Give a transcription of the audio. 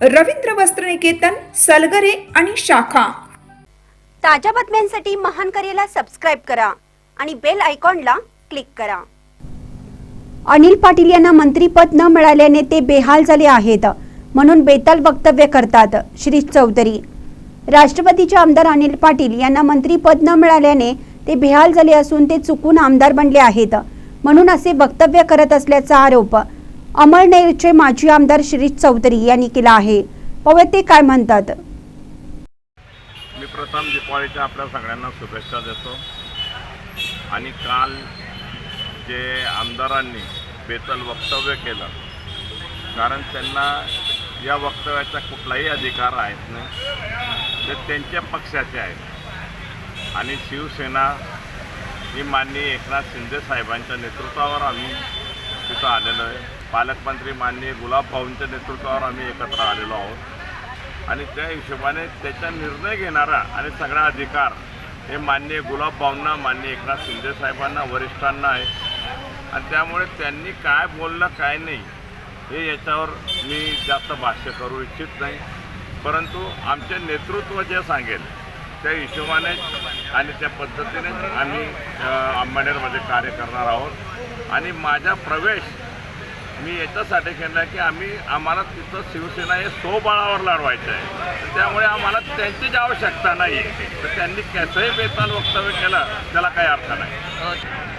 रवींद्र वस्त्रनिकेतन सलगरे आणि शाखा. ताज्या बातम्यांसाठी महान करेला सबस्क्राईब करा आणि बेल आयकॉनला क्लिक करा. अनिल पाटील यांना मंत्रीपद न मिळाल्याने ते बेहाल झाले आहेत. म्हणून बेताल वक्तव्य करतात श्री चौधरी. राष्ट्रवादीचे आमदार अनिल पाटील यांना मंत्रीपद न मिळाल्याने ते बेहाल झाले असून ते चुकून आमदार बनले आहेत. म्हणून असे वक्तव्य करत असल्याचा आरोप अमळनेरचे माजी आमदार श्री चौधरी यांनी केला आहे. पाहूया ते काय म्हणतात? मी प्रथम दीपावलीच्या आपल्या सगळ्यांना शुभेच्छा देतो. आणि काल जे आमदारांनी बेतल वक्तव्य केलं कारण त्यांना या वक्तव्याचा कुठलाही अधिकार आहेत नाही. ते त्यांच्या पक्षाचे आहेत. आणि शिवसेना ही माननीय एकनाथ शिंदे साहेबांच्या नेतृत्वावर आम्ही तिथं आलेलो आहे. पालकमंत्री माननीय गुलाब भाऊंच्या नेतृत्वावर आम्ही एकत्र आलेलो आहोत. आणि त्या हिशोबाने त्याचा निर्णय घेणारा आणि सगळा अधिकार हे माननीय गुलाब भाऊंना माननीय एकनाथ शिंदे साहेबांना वरिष्ठांना आहे. आणि त्यामुळे त्यांनी काय बोललं काय नाही हे याच्यावर मी जास्त भाष्य करू इच्छित नाही. परंतु आमचे नेतृत्व जे सांगेल त्या हिशोबाने आणि त्या पद्धतीने आम्ही अ, अंबानेरमध्ये कार्य करणार आहोत. आणि माझा प्रवेश मी याच्यासाठी केला की आम्ही आम्हाला तिथं शिवसेना हे स्वबळावर लढवायचं आहे त्यामुळे आम्हाला त्यांचीच आवश्यकता नाही तर त्यांनी कसंही बेताल वक्तव्य केलं त्याला काही अर्थ नाही.